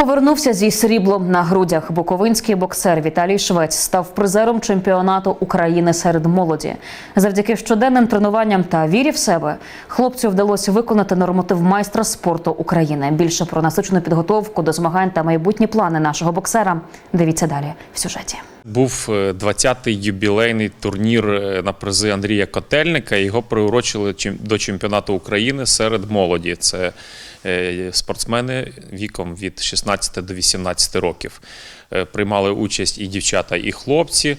Повернувся зі сріблом на грудях. Буковинський боксер Віталій Швець став призером чемпіонату України серед молоді. Завдяки щоденним тренуванням та вірі в себе хлопцю вдалося виконати норматив майстра спорту України. Більше про насичену підготовку до змагань та майбутні плани нашого боксера. Дивіться далі в сюжеті. Був е, 20-й юбілейний турнір е, на призи Андрія Котельника. Його приурочили до чемпіонату України серед молоді. Це е, спортсмени віком від 16 до 18 років. Е, Приймали участь і дівчата, і хлопці.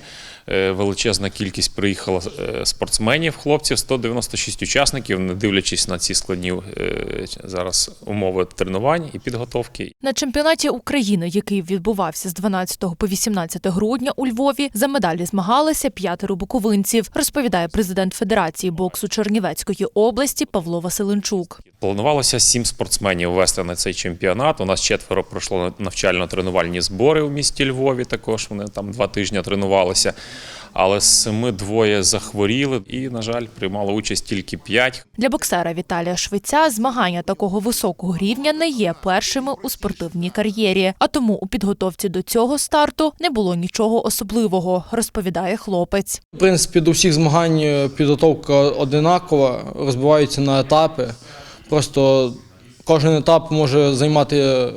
Е, Величезна кількість приїхала е, спортсменів, хлопців, 196 учасників, не дивлячись на ці складні е, зараз умови тренувань і підготовки. На чемпіонаті України, який відбувався з 12 по 18 грудня у Львові, за медалі змагалися п'ятеро буковинців, розповідає президент Федерації боксу Чернівецької області Павло Василенчук. Планувалося сім спортсменів вести на цей чемпіонат. У нас четверо пройшло навчально-тренувальні збори у місті Львові. Також вони там два тижні тренувалися. Але з семи двоє захворіли і, на жаль, приймало участь тільки п'ять. Для боксера Віталія Швеця змагання такого високого рівня не є першими у спортивній кар'єрі. А тому у підготовці до цього старту не було нічого особливого, розповідає хлопець. В принципі, до всіх змагань е, підготовка одинакова, розбиваються на етапи. Просто кожен етап може займати е,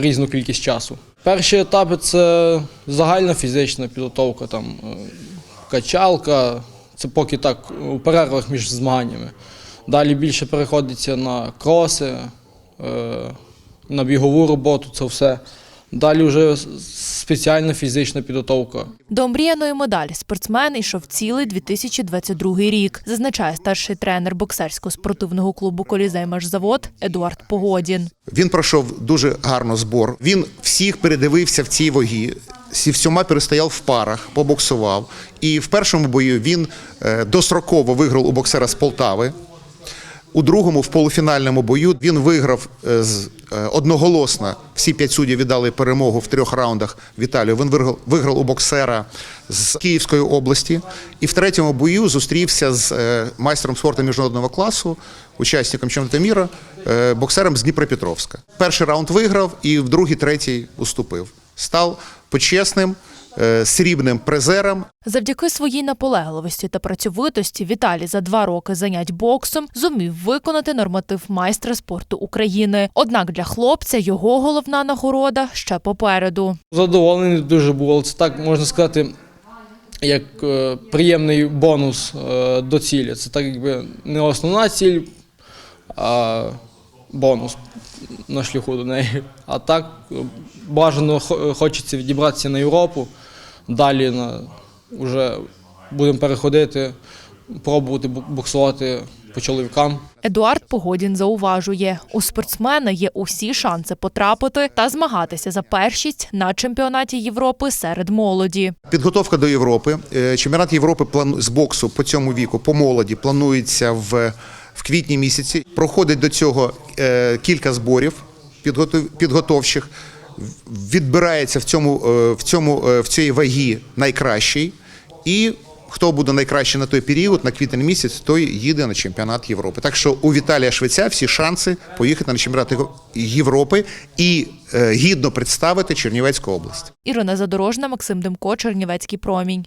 різну кількість часу. Перші етапи це загальна фізична підготовка, там е, качалка, це поки так у перервах між змаганнями. Далі більше переходиться на кроси, е, на бігову роботу, це все. Далі вже спеціальна фізична підготовка. До омріяної медалі спортсмен йшов цілий 2022 рік, зазначає старший тренер боксерського спортивного клубу Колізей Машзавод Едуард Погодін. Він пройшов дуже гарно збор. Він всіх передивився в цій вагі. Зі всіма перестояв в парах, побоксував. І в першому бою він е, достроково виграв у боксера з Полтави. У другому, в полуфінальному бою, він виграв е, з е, одноголосно. Всі п'ять суддів віддали перемогу в трьох раундах Віталію. Він виграв, виграв у боксера з Київської області. І в третьому бою зустрівся з е, майстром спорту міжнародного класу, учасником чемпіонату міра, боксером з Дніпропетровська. Перший раунд виграв і в другий, третій уступив. Став почесним срібним призером Завдяки своїй наполегливості та працьовитості Віталій за два роки занять боксом зумів виконати норматив майстра спорту України. Однак для хлопця його головна нагорода ще попереду. Задоволений дуже був, але це так можна сказати, як е, приємний бонус е, до цілі. Це так якби не основна ціль, а бонус на шляху до неї. А так е, бажано хо- хочеться відібратися на Європу. Далі на, вже будемо переходити, пробувати бу- боксувати по чоловікам. Едуард Погодін зауважує, у спортсмена є усі шанси потрапити та змагатися за першість на чемпіонаті Європи серед молоді. Підготовка до Європи. Е, Чемпіонат Європи плану- з боксу по цьому віку, по молоді, планується в, в квітні місяці. Проходить до цього е, кілька зборів підготовчих. Відбирається в цьому, е, в, цьому, е, в цій вагі найкращий. І хто буде найкращий на той період, на квітень місяць, той їде на чемпіонат Європи. Так що у Віталія Швеця всі шанси поїхати на чемпіонат Європи і е, гідно представити Чернівецьку область. Ірина Задорожна, Максим Демко, Чернівецький промінь.